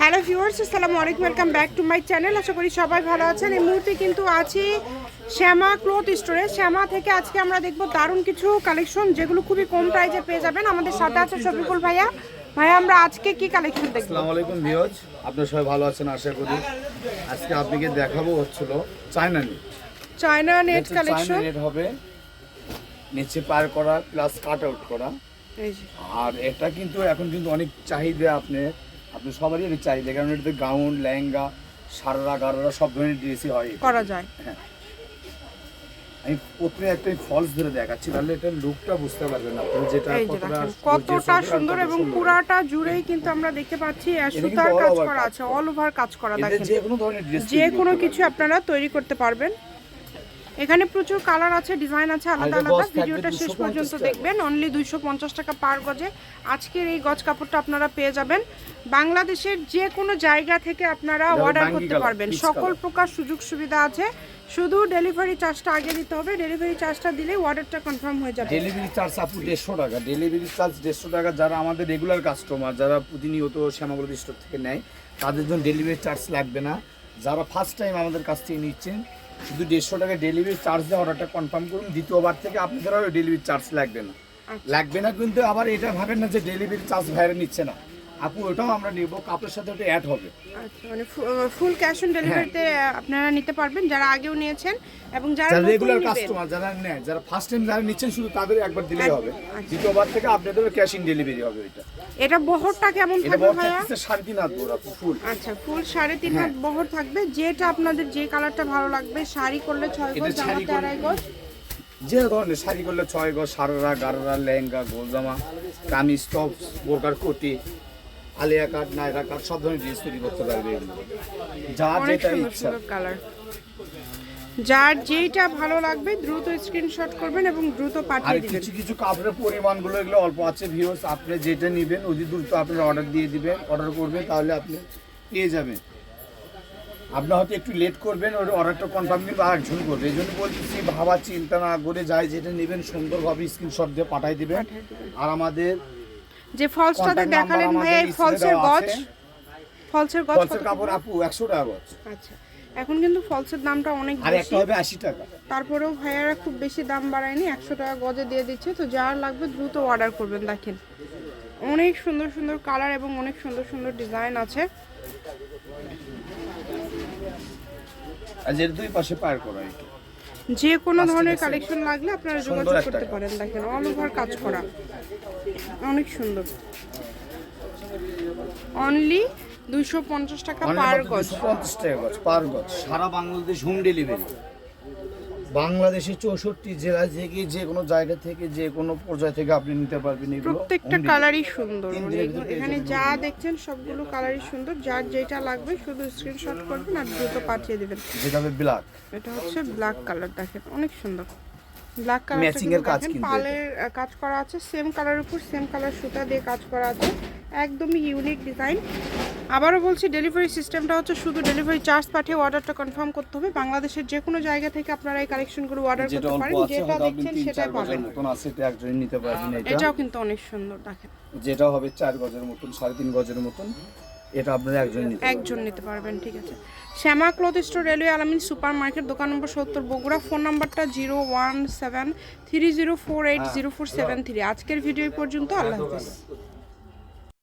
Hello viewers আসসালামু আলাইকুম welcome back to my channel. আশা করি সবাই ভালো আছেন। এই মুহূর্তে কিন্তু আছি শ্যামা ক্লথ স্টোরে। শ্যামা থেকে আজকে আমরা দেখব দারুণ কিছু কালেকশন যেগুলো খুবই কম প্রাইসে পেয়ে যাবেন। আমাদের সাথে আছে শফিকুল ভাইয়া। ভাইয়া আমরা আজকে কি কালেকশন দেখব? আসসালামু আলাইকুম ভিউজ আপনারা সবাই ভালো আছেন আশা করি। আজকে আপনাকে দেখাবো হচ্ছিল China net. China net China collection. Net হবে। নিচে পার করা প্লাস কাট আউট করা। আর এটা কিন্তু এখন কিন্তু অনেক চাহিদা আপনি আপনি সবারই অনেক চাহিদা কারণ এটাতে গাউন লেহেঙ্গা সারারা গারারা সব ধরনের ড্রেসই হয়। করা যায়। আমি প্রথমে একটা ফলস ধরে দেখাচ্ছি তাহলে এটার লুকটা বুঝতে পারবেন আপনি যেটা কতটা সুন্দর এবং। পুরাটা জুড়েই কিন্তু আমরা দেখতে পাচ্ছি এটা সুতার কাজ করা আছে অল ওভার কাজ করা দেখেন। যে কোনো ধরনের ড্রেস যে কোনো কিছু আপনারা তৈরি করতে পারবেন। এখানে প্রচুর কালার আছে ডিজাইন আছে আলাদা আলাদা। ভিডিওটা শেষ পর্যন্ত দেখবেন অনলি দুইশো পঞ্চাশ টাকা পার গজে। আজকের এই গজ কাপড়টা আপনারা পেয়ে যাবেন। বাংলাদেশের যে কোনো জায়গা থেকে আপনারা অর্ডার করতে পারবেন। সকল প্রকার সুযোগ সুবিধা আছে। শুধু ডেলিভারি চার্জটা আগে দিতে হবে। ডেলিভারি চার্জটা দিলে অর্ডারটা কনফার্ম হয়ে যাবে। ডেলিভারি চার্জ আপু দেড়শো টাকা। ডেলিভারি চার্জ দেড়শো টাকা যারা আমাদের রেগুলার কাস্টমার যারা প্রতিনিয়ত শ্যামাগুলো স্টোর থেকে নেয় তাদের জন্য ডেলিভারি চার্জ লাগবে না। যারা ফার্স্ট টাইম আমাদের কাছ থেকে নিচ্ছেন শুধু দেড়শো টাকা ডেলিভারি চার্জ দেওয়া অর্ডারটা কনফার্ম করুন। দ্বিতীয়বার থেকে আপনাদের ডেলিভারি চার্জ লাগবে না। আচ্ছা। লাগবে না কিন্তু আবার এটা ভাবেন না যে ডেলিভারি চার্জ ভাইরে নিচ্ছে না। আপু ওটাও আমরা নেব কাপড়ের সাথে ওটা অ্যাড হবে। আচ্ছা মানে ফুল ক্যাশ অন ডেলিভারিতে আপনারা নিতে পারবেন যারা আগেও নিয়েছেন এবং যারা রেগুলার কাস্টমার যারা নেয় যারা ফার্স্ট টাইম যারা নিচ্ছেন শুধু তাদের একবার দিলেই হবে। আচ্ছা। দ্বিতীয়বার থেকে আপনাদের ক্যাশ ইন ডেলিভারি হবে এটা। এটা বহরটা কেমন এটা থাকবে ভাইয়া? থাকতেছে সাড়ে তিন হাত বড় আপু ফুল আচ্ছা ফুল সাড়ে তিন হ্যাঁ। হাত বহর থাকবে যেটা আপনাদের যে কালারটা ভালো লাগবে শাড়ি করলে ছয় এটা গজ জামাতে আড়াই গজ। যে ধরনের শাড়ি করলে ছয় গজ সারারা গারারা লেহেঙ্গা গোলজামা কামিজ টপ বোরকার কোটি আলিয়া কাট নায়রা কাট সব ধরনের ড্রেস তৈরি করতে পারবে। অনেক যেটা ইচ্ছা। কালার যার যেইটা ভালো লাগবে দ্রুত স্ক্রিনশট করবেন এবং দ্রুত পাঠিয়ে দিবেন। কিছু কিছু কাপড়ের পরিমাণগুলো এগুলো অল্প আছে ভিউস আপনি যেটা নেবেন অতি দ্রুত আপনি অর্ডার দিয়ে দিবেন অর্ডার করবেন তাহলে আপনি পেয়ে যাবেন। আপনি হয়তো একটু লেট করবেন ওর অর্ডারটা কনফার্ম কিন্তু আরেকজন করবে। এই জন্য বলতেছি ভাবা চিন্তা না করে যাই যেটা নেবেন সুন্দরভাবে স্ক্রিনশট দিয়ে পাঠিয়ে দিবেন। আর আমাদের যে ফলসটাতে দেখালেন ভাই এই ফলসের আছে। ফলসের গজ ফলসের কাপড় আপু একশো টাকা গজ আচ্ছা এখন কিন্তু ফলসের দামটা অনেক আর বেশি। একটা হবে আশি টাকা। তারপরেও ভাইয়ারা খুব বেশি দাম বাড়ায়নি একশো টাকা গজে দিয়ে দিচ্ছে। তো যার লাগবে দ্রুত অর্ডার করবেন দেখেন। অনেক সুন্দর সুন্দর কালার এবং অনেক সুন্দর সুন্দর ডিজাইন আছে। আর এর দুই পাশে পার করা এটা যে কোনো ধরনের কালেকশন লাগলে আপনারা যোগাযোগ করতে পারেন দেখেন অল ওভার কাজ করা। অনেক সুন্দর। অনলি দুইশো পঞ্চাশ টাকা পার গজ। পঞ্চাশ টাকা গজ পার গজ সারা বাংলাদেশ হোম ডেলিভারি বাংলাদেশের চৌষট্টি জেলা থেকে যে কোনো জায়গা থেকে যে কোনো পর্যায় থেকে আপনি নিতে পারবেন এগুলো। প্রত্যেকটা কালারই সুন্দর। মানে এখানে যা দেখছেন সবগুলো কালারই সুন্দর। যার যেটা লাগবে শুধু স্ক্রিনশট করবেন আর দ্রুত পাঠিয়ে দেবেন। যেটা হবে ব্ল্যাক এটা হচ্ছে ব্ল্যাক কালার দেখেন অনেক সুন্দর। ব্ল্যাক কালার Matching এর কাজ কিন্তু পালের কাজ করা আছে সেম কালার উপর সেম কালার সুতা দিয়ে কাজ করা আছে। একদমই ইউনিক ডিজাইন আবারও বলছি ডেলিভারি সিস্টেমটা হচ্ছে শুধু ডেলিভারি চার্জ পাঠিয়ে অর্ডারটা কনফার্ম করতে হবে। বাংলাদেশের যে কোনো জায়গা থেকে আপনারা এই কালেকশনগুলো অর্ডার করতে পারেন যেটা দেখছেন সেটাই পাবেন। আছে এটা একজনই নিতে পারবেন এটা। এটাও কিন্তু অনেক সুন্দর দেখেন। যেটা হবে চার গজের মতন সাড়ে তিন গজের মতন এটা আপনারা একজন নিতে পারবেন। একজন নিতে পারবেন ঠিক আছে। Shyama cloth store railway Alamin super market দোকান নম্বর সত্তর বগুড়া। ফোন নাম্বারটা zero one seven three zero four eight zero four seven three. আজকের ভিডিও পর্যন্ত আল্লাহ হাফিজ।